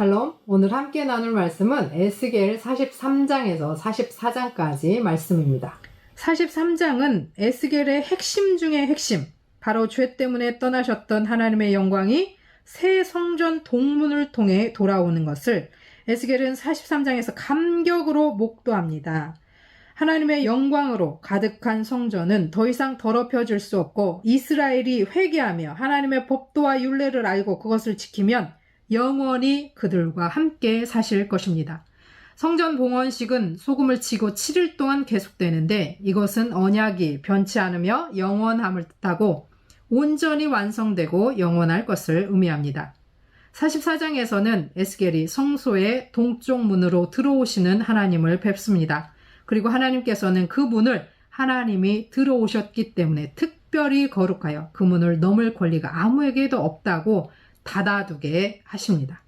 샬롬, 오늘 함께 나눌 말씀은 에스겔 43장에서 44장까지 말씀입니다. 43장은 에스겔의 핵심 중의 핵심, 바로 죄 때문에 떠나셨던 하나님의 영광이 새 성전 동문을 통해 돌아오는 것을 에스겔은 43장에서 감격으로 목도합니다. 하나님의 영광으로 가득한 성전은 더 이상 더럽혀질 수 없고 이스라엘이 회개하며 하나님의 법도와 율례를 알고 그것을 지키면 영원히 그들과 함께 사실 것입니다. 성전 봉헌식은 소금을 치고 7일 동안 계속되는데 이것은 언약이 변치 않으며 영원함을 뜻하고 온전히 완성되고 영원할 것을 의미합니다. 44장에서는 에스겔이 성소의 동쪽 문으로 들어오시는 하나님을 뵙습니다. 그리고 하나님께서는 그 문을 하나님이 들어오셨기 때문에 특별히 거룩하여 그 문을 넘을 권리가 아무에게도 없다고 닫아두게 하십니다.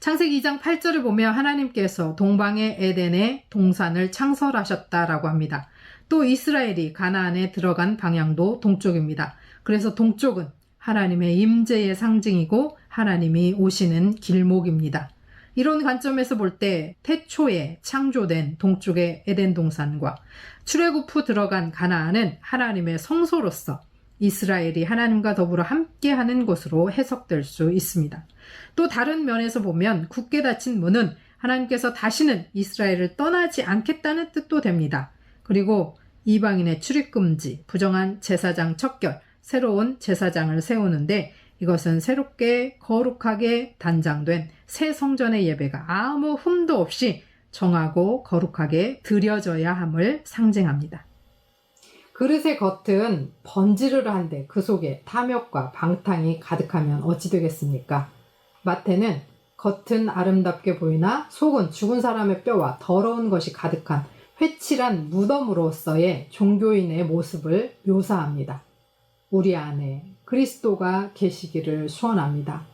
창세기 2장 8절을 보면 하나님께서 동방의 에덴에 동산을 창설하셨다라고 합니다. 또 이스라엘이 가나안에 들어간 방향도 동쪽입니다. 그래서 동쪽은 하나님의 임재의 상징이고 하나님이 오시는 길목입니다. 이런 관점에서 볼 때 태초에 창조된 동쪽의 에덴 동산과 출애굽 후 들어간 가나안은 하나님의 성소로서 이스라엘이 하나님과 더불어 함께하는 곳으로 해석될 수 있습니다. 또 다른 면에서 보면 굳게 닫힌 문은 하나님께서 다시는 이스라엘을 떠나지 않겠다는 뜻도 됩니다. 그리고 이방인의 출입 금지, 부정한 제사장 척결, 새로운 제사장을 세우는데 이것은 새롭게 거룩하게 단장된 새 성전의 예배가 아무 흠도 없이 정하고 거룩하게 드려져야 함을 상징합니다. 그릇의 겉은 번지르르한데 그 속에 탐욕과 방탕이 가득하면 어찌 되겠습니까? 마태는 겉은 아름답게 보이나 속은 죽은 사람의 뼈와 더러운 것이 가득한 회칠한 무덤으로서의 종교인의 모습을 묘사합니다. 우리 안에 그리스도가 계시기를 소원합니다.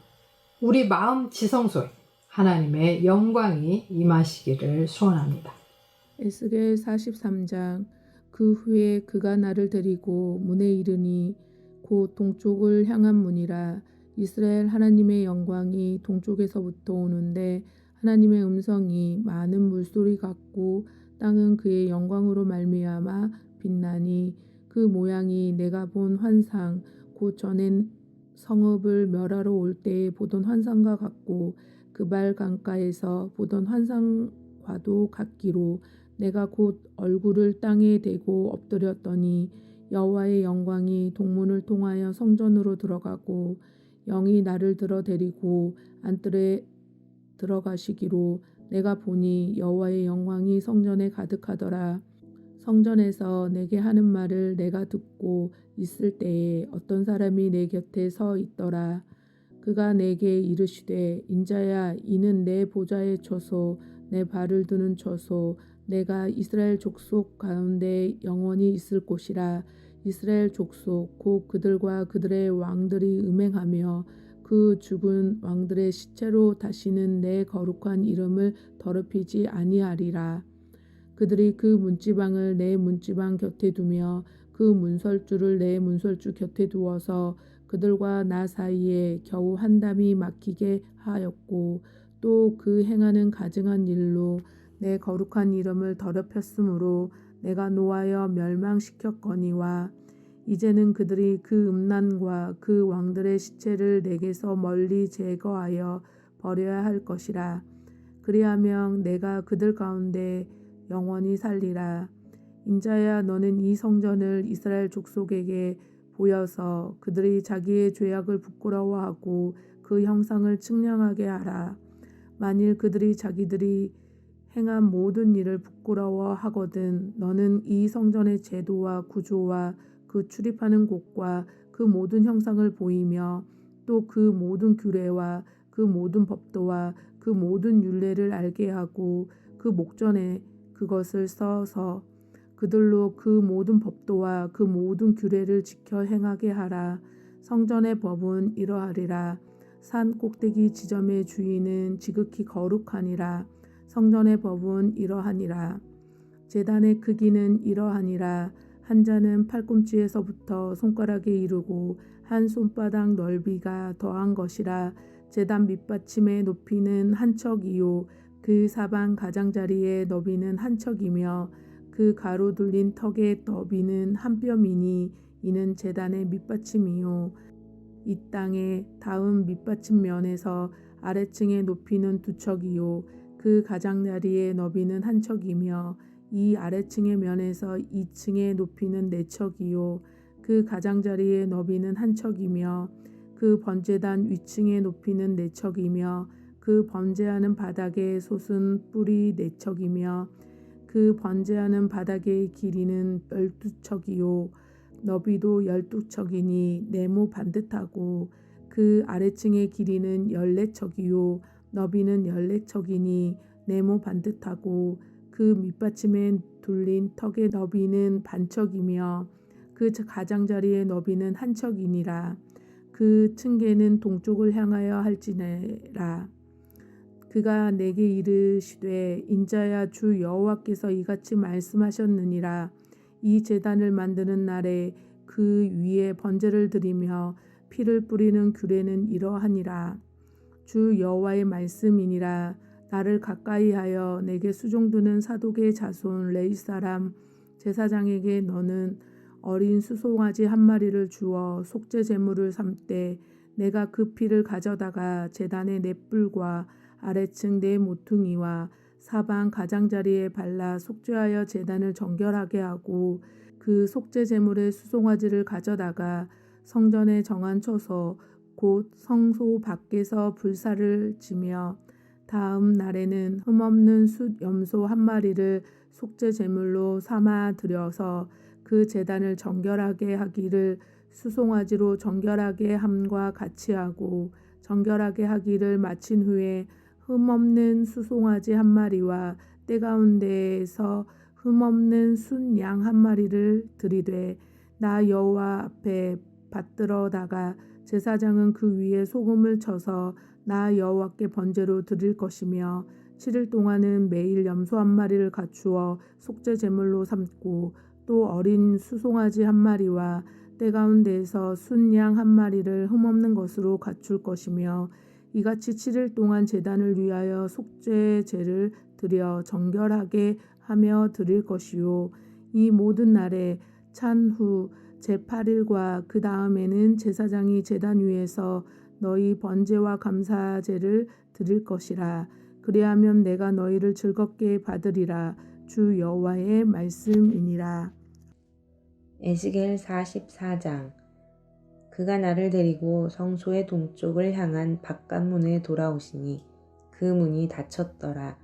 우리 마음 지성소에 하나님의 영광이 임하시기를 소원합니다. 에스겔 43장 그 후에 그가 나를 데리고 문에 이르니 곧 동쪽을 향한 문이라 이스라엘 하나님의 영광이 동쪽에서부터 오는데 하나님의 음성이 많은 물소리 같고 땅은 그의 영광으로 말미암아 빛나니 그 모양이 내가 본 환상 곧 전엔 성읍을 멸하러 올 때에 보던 환상과 같고 그발 강가에서 보던 환상과도 같기로 내가 곧 얼굴을 땅에 대고 엎드렸더니 여호와의 영광이 동문을 통하여 성전으로 들어가고 영이 나를 들어 데리고 안뜰에 들어가시기로 내가 보니 여호와의 영광이 성전에 가득하더라. 성전에서 내게 하는 말을 내가 듣고 있을 때에 어떤 사람이 내 곁에 서 있더라. 그가 내게 이르시되 인자야 이는 내 보좌의 처소 내 발을 두는 처소 내가 이스라엘 족속 가운데 영원히 있을 곳이라. 이스라엘 족속 곧 그들과 그들의 왕들이 음행하며 그 죽은 왕들의 시체로 다시는 내 거룩한 이름을 더럽히지 아니하리라. 그들이 그 문지방을 내 문지방 곁에 두며 그 문설주를 내 문설주 곁에 두어서 그들과 나 사이에 겨우 한 담이 막히게 하였고 또 그 행하는 가증한 일로 내 거룩한 이름을 더럽혔으므로 내가 노하여 멸망시켰거니와 이제는 그들이 그 음란과 그 왕들의 시체를 내게서 멀리 제거하여 버려야 할 것이라. 그리하면 내가 그들 가운데 영원히 살리라. 인자야 너는 이 성전을 이스라엘 족속에게 보여서 그들이 자기의 죄악을 부끄러워하고 그 형상을 측량하게 하라 만일 그들이 자기들이 행한 모든 일을 부끄러워하거든 너는 이 성전의 제도와 구조와 그 출입하는 곳과 그 모든 형상을 보이며 또 그 모든 규례와 그 모든 법도와 그 모든 율례를 알게 하고 그 목전에 그것을 써서 그들로 그 모든 법도와 그 모든 규례를 지켜 행하게 하라. 성전의 법은 이러하리라. 산 꼭대기 지점의 주인은 지극히 거룩하니라. 성전의 법은 이러하니라. 재단의 크기는 이러하니라. 한 자는 팔꿈치에서부터 손가락에 이르고 한 손바닥 넓이가 더한 것이라. 제단 밑받침의 높이는 한 척이요 그 사방 가장자리의 너비는 한 척이며 그 가로 둘린 턱의 너비는 한 뼘이니 이는 제단의 밑받침이요 이 땅의 다음 밑받침 면에서 아래층의 높이는 두 척이요. 그 가장자리의 너비는 한 척이며 이 아래층의 면에서 2층의 높이는 네 척이요. 그 가장자리의 너비는 한 척이며 그 번제단 위층의 높이는 네 척이며 그 번제하는 바닥의 솥은 뿔이 네 척이며 그 번제하는 바닥의 길이는 열두 척이요 너비도 열두 척이니 네모 반듯하고 그 아래층의 길이는 열네 척이요. 너비는 열네 척이니 네모 반듯하고 그 밑받침에 둘린 턱의 너비는 반척이며 그 가장자리의 너비는 한 척이니라. 그 층계는 동쪽을 향하여 할지니라. 그가 내게 이르시되 인자야 주 여호와께서 이같이 말씀하셨느니라 이 제단을 만드는 날에 그 위에 번제를 드리며 피를 뿌리는 규례는 이러하니라. 주 여호와의 말씀이니라. 나를 가까이하여 내게 수종드는 사독의 자손 레이 사람 제사장에게 너는 어린 수송아지 한 마리를 주어 속죄 제물을 삼되 내가 그 피를 가져다가 제단의 넷불과 아래층 네 모퉁이와 사방 가장자리에 발라 속죄하여 제단을 정결하게 하고 그 속죄 제물의 수송아지를 가져다가 성전에 정한 처소 곧 성소 밖에서 불사를 지며 다음 날에는 흠없는 숫 염소 한 마리를 속죄 제물로 삼아 들여서 그 제단을 정결하게 하기를 수송아지로 정결하게 함과 같이 하고 정결하게 하기를 마친 후에 흠없는 수송아지 한 마리와 때 가운데에서 흠없는 순양 한 마리를 들이되 나 여호와 앞에 받들어다가 제사장은 그 위에 소금을 쳐서 나 여호와께 번제로 드릴 것이며 7일 동안은 매일 염소 한 마리를 갖추어 속죄 제물로 삼고 또 어린 수송아지 한 마리와 때 가운데에서 순양 한 마리를 흠없는 것으로 갖출 것이며 이같이 7일 동안 제단을 위하여 속죄제를 드려 정결하게 하며 드릴 것이요. 이 모든 날에 찬후 제8일과 그 다음에는 제사장이 제단 위에서 너희 번제와 감사제를 드릴 것이라. 그리하면 내가 너희를 즐겁게 받으리라. 주 여호와의 말씀이니라. 에스겔 44장 그가 나를 데리고 성소의 동쪽을 향한 바깥문에 돌아오시니 그 문이 닫혔더라.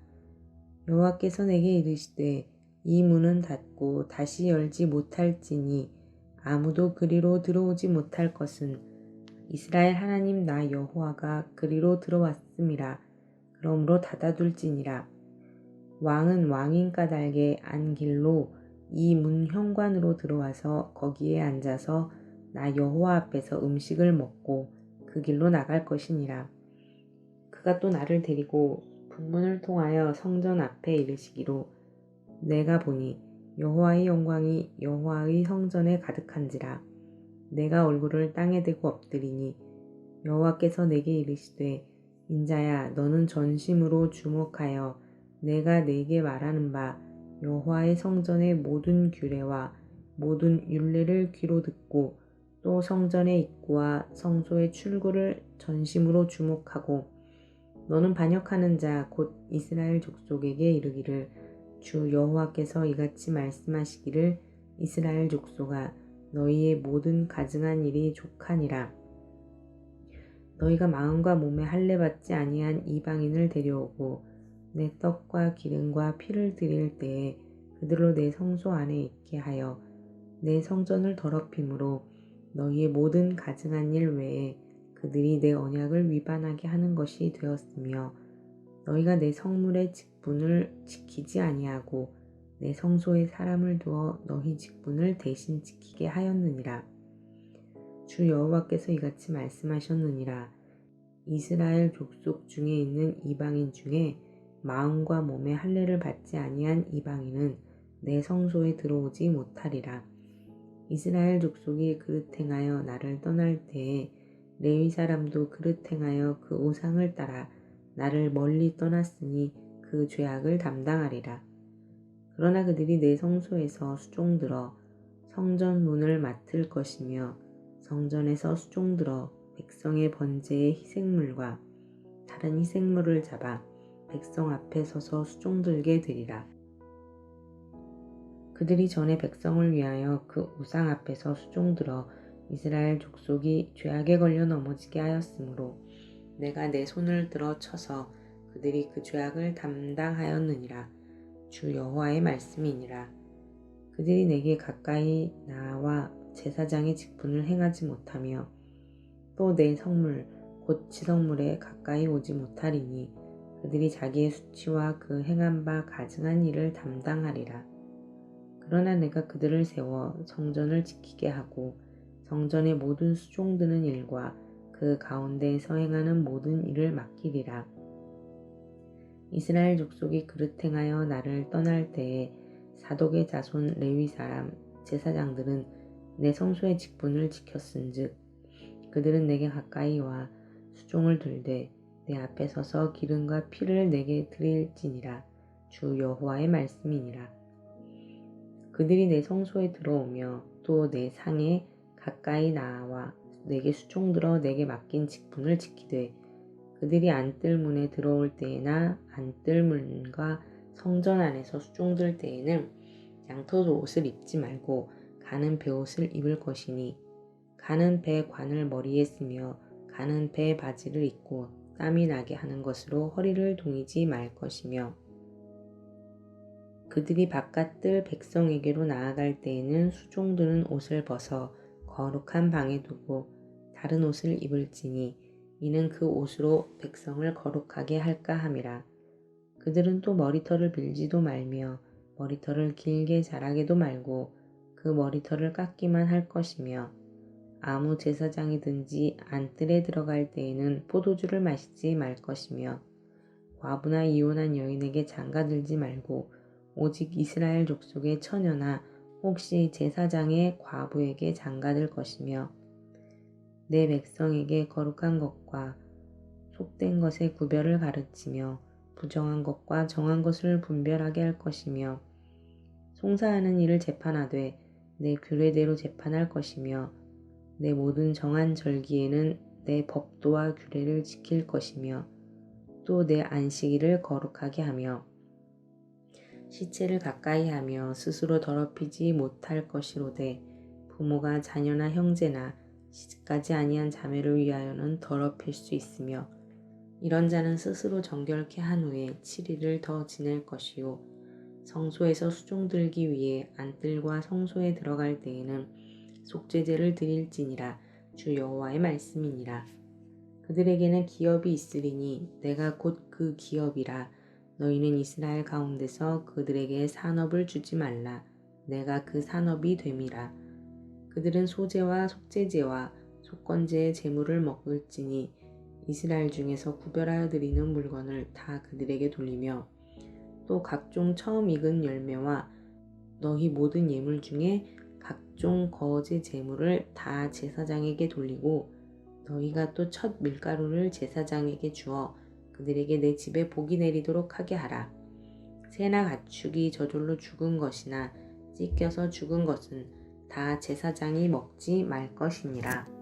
여호와께서 내게 이르시되 이 문은 닫고 다시 열지 못할지니 아무도 그리로 들어오지 못할 것은 이스라엘 하나님 나 여호와가 그리로 들어왔음이라. 그러므로 닫아둘지니라. 왕은 왕인 까닭에 안 길로 이 문 현관으로 들어와서 거기에 앉아서 나 여호와 앞에서 음식을 먹고 그 길로 나갈 것이니라. 그가 또 나를 데리고 북문을 통하여 성전 앞에 이르시기로 내가 보니 여호와의 영광이 여호와의 성전에 가득한지라 내가 얼굴을 땅에 대고 엎드리니 여호와께서 내게 이르시되 인자야 너는 전심으로 주목하여 내가 내게 말하는 바 여호와의 성전의 모든 규례와 모든 율례를 귀로 듣고 또 성전의 입구와 성소의 출구를 전심으로 주목하고 너는 반역하는 자 곧 이스라엘 족속에게 이르기를 주 여호와께서 이같이 말씀하시기를 이스라엘 족속아 너희의 모든 가증한 일이 족하니라. 너희가 마음과 몸에 할례 받지 아니한 이방인을 데려오고 내 떡과 기름과 피를 드릴 때에 그들로 내 성소 안에 있게 하여 내 성전을 더럽힘으로 너희의 모든 가증한 일 외에 그들이 내 언약을 위반하게 하는 것이 되었으며 너희가 내 성물의 직분을 지키지 아니하고 내 성소에 사람을 두어 너희 직분을 대신 지키게 하였느니라. 주 여호와께서 이같이 말씀하셨느니라. 이스라엘 족속 중에 있는 이방인 중에 마음과 몸에 할례를 받지 아니한 이방인은 내 성소에 들어오지 못하리라. 이스라엘 족속이 그릇 행하여 나를 떠날 때에 레위 사람도 그릇 행하여 그 우상을 따라 나를 멀리 떠났으니 그 죄악을 담당하리라. 그러나 그들이 내 성소에서 수종 들어 성전 문을 맡을 것이며 성전에서 수종 들어 백성의 번제의 희생물과 다른 희생물을 잡아 백성 앞에 서서 수종 들게 되리라. 그들이 전에 백성을 위하여 그 우상 앞에서 수종들어 이스라엘 족속이 죄악에 걸려 넘어지게 하였으므로 내가 내 손을 들어 쳐서 그들이 그 죄악을 담당하였느니라. 주 여호와의 말씀이니라. 그들이 내게 가까이 나와 제사장의 직분을 행하지 못하며 또 내 성물 곧 지성물에 가까이 오지 못하리니 그들이 자기의 수치와 그 행한 바 가증한 일을 담당하리라. 그러나 내가 그들을 세워 성전을 지키게 하고 성전의 모든 수종드는 일과 그 가운데에서 행하는 모든 일을 맡기리라. 이스라엘 족속이 그릇 행하여 나를 떠날 때에 사독의 자손 레위 사람 제사장들은 내 성소의 직분을 지켰은즉 그들은 내게 가까이 와 수종을 들되 내 앞에 서서 기름과 피를 내게 드릴지니라 주 여호와의 말씀이니라 그들이 내 성소에 들어오며 또 내 상에 가까이 나와 내게 수종들어 내게 맡긴 직분을 지키되 그들이 안뜰 문에 들어올 때에나 안뜰 문과 성전 안에서 수종들 때에는 양털 옷을 입지 말고 가는 배옷을 입을 것이니 가는 배 관을 머리에 쓰며 가는 배 바지를 입고 땀이 나게 하는 것으로 허리를 동이지 말 것이며 그들이 바깥들 백성에게로 나아갈 때에는 수종드는 옷을 벗어 거룩한 방에 두고 다른 옷을 입을지니 이는 그 옷으로 백성을 거룩하게 할까 함이라. 그들은 또 머리털을 빌지도 말며 머리털을 길게 자라게도 말고 그 머리털을 깎기만 할 것이며 아무 제사장이든지 안뜰에 들어갈 때에는 포도주를 마시지 말 것이며 과부나 이혼한 여인에게 장가들지 말고 오직 이스라엘 족속의 처녀나 혹시 제사장의 과부에게 장가들 것이며 내 백성에게 거룩한 것과 속된 것의 구별을 가르치며 부정한 것과 정한 것을 분별하게 할 것이며 송사하는 일을 재판하되 내 규례대로 재판할 것이며 내 모든 정한 절기에는 내 법도와 규례를 지킬 것이며 또 내 안식일을 거룩하게 하며 시체를 가까이 하며 스스로 더럽히지 못할 것이로되 부모가 자녀나 형제나 시집가지 아니한 자매를 위하여는 더럽힐 수 있으며 이런 자는 스스로 정결케 한 후에 7일을 더 지낼 것이요. 성소에서 수종 들기 위해 안뜰과 성소에 들어갈 때에는 속죄제를 드릴지니라 주 여호와의 말씀이니라. 그들에게는 기업이 있으리니 내가 곧 그 기업이라 너희는 이스라엘 가운데서 그들에게 산업을 주지 말라. 내가 그 산업이 됨이라. 그들은 소재와 속죄제와 속건제의 제물을 먹을지니 이스라엘 중에서 구별하여 드리는 물건을 다 그들에게 돌리며 또 각종 처음 익은 열매와 너희 모든 예물 중에 각종 거제 제물을 다 제사장에게 돌리고 너희가 또 첫 밀가루를 제사장에게 주어 그들에게 내 집에 복이 내리도록 하게 하라. 새나 가축이 저절로 죽은 것이나 찢겨서 죽은 것은 다 제사장이 먹지 말 것이니라.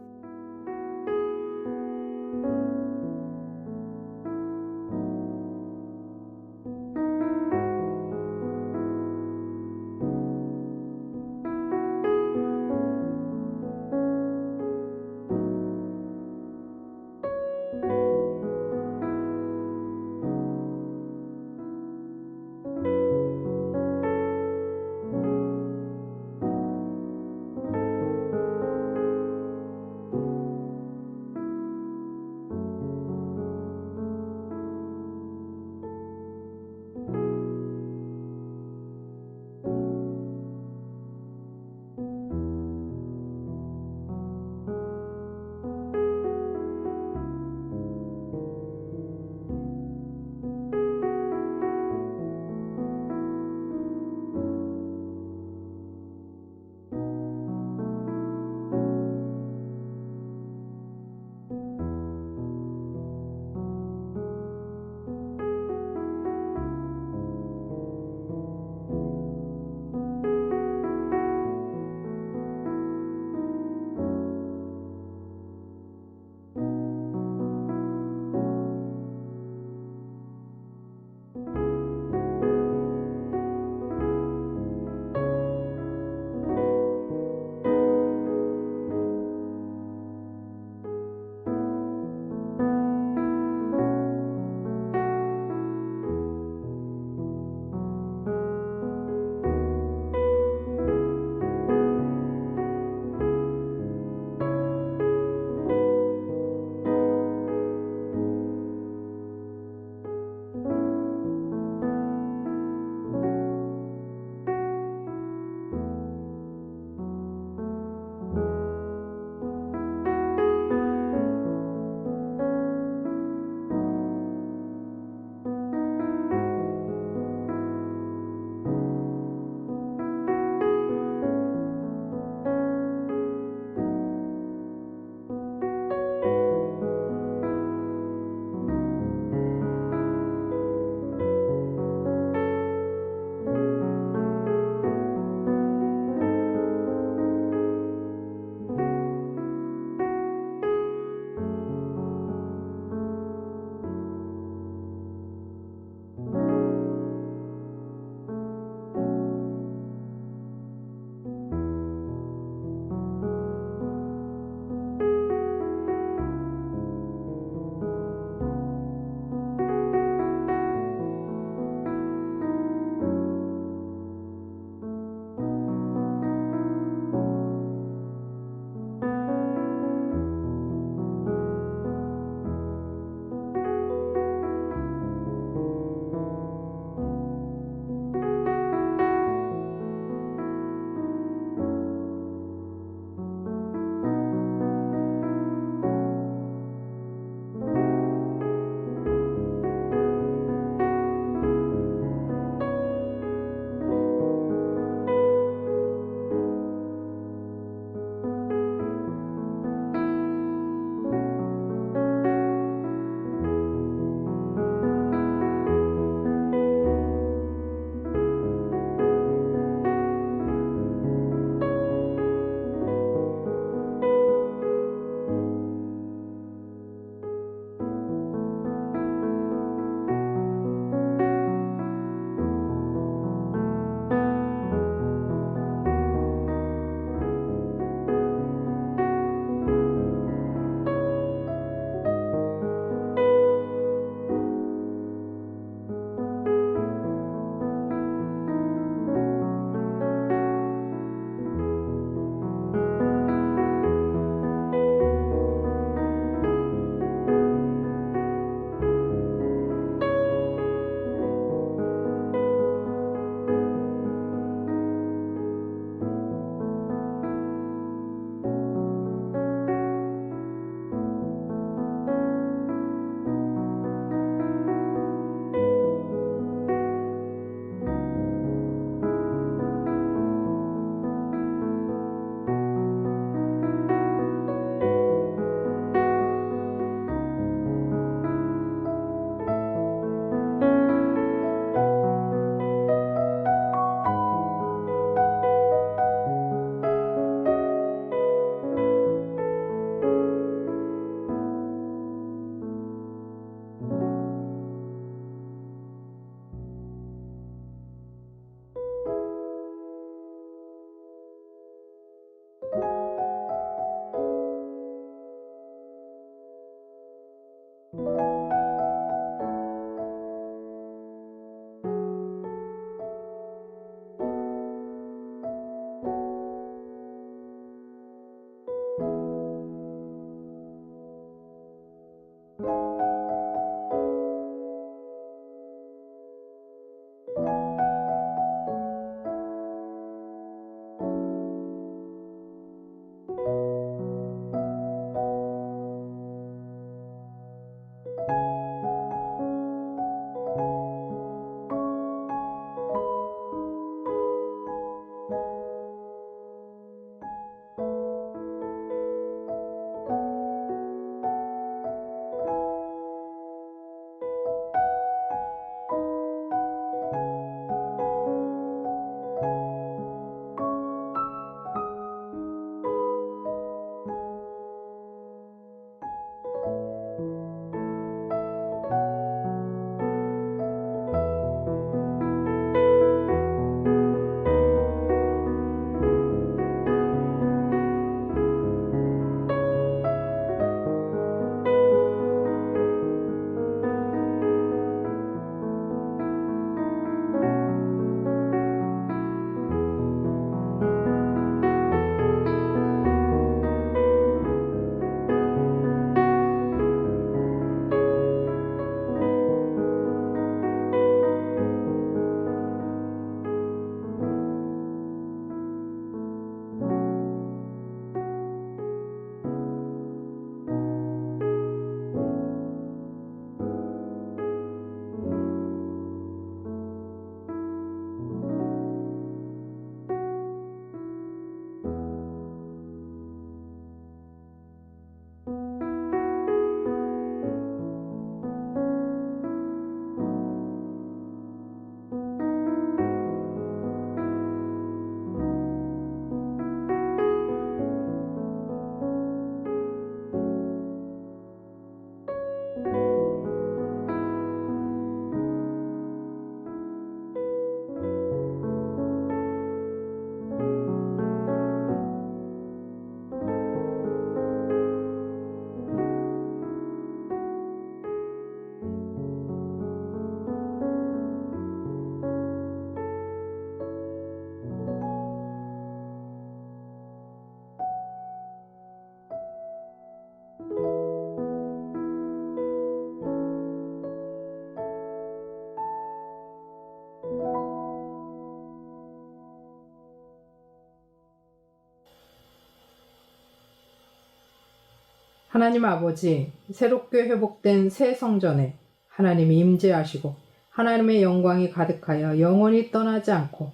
하나님 아버지, 새롭게 회복된 새 성전에 하나님이 임재하시고 하나님의 영광이 가득하여 영원히 떠나지 않고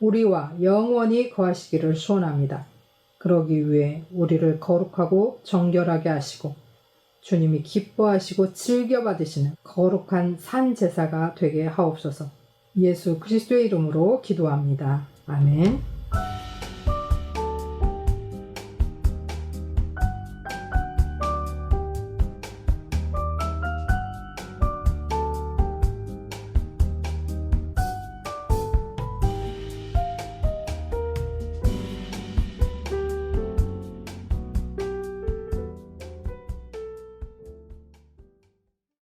우리와 영원히 거하시기를 소원합니다. 그러기 위해 우리를 거룩하고 정결하게 하시고 주님이 기뻐하시고 즐겨 받으시는 거룩한 산 제사가 되게 하옵소서. 예수 그리스도의 이름으로 기도합니다. 아멘.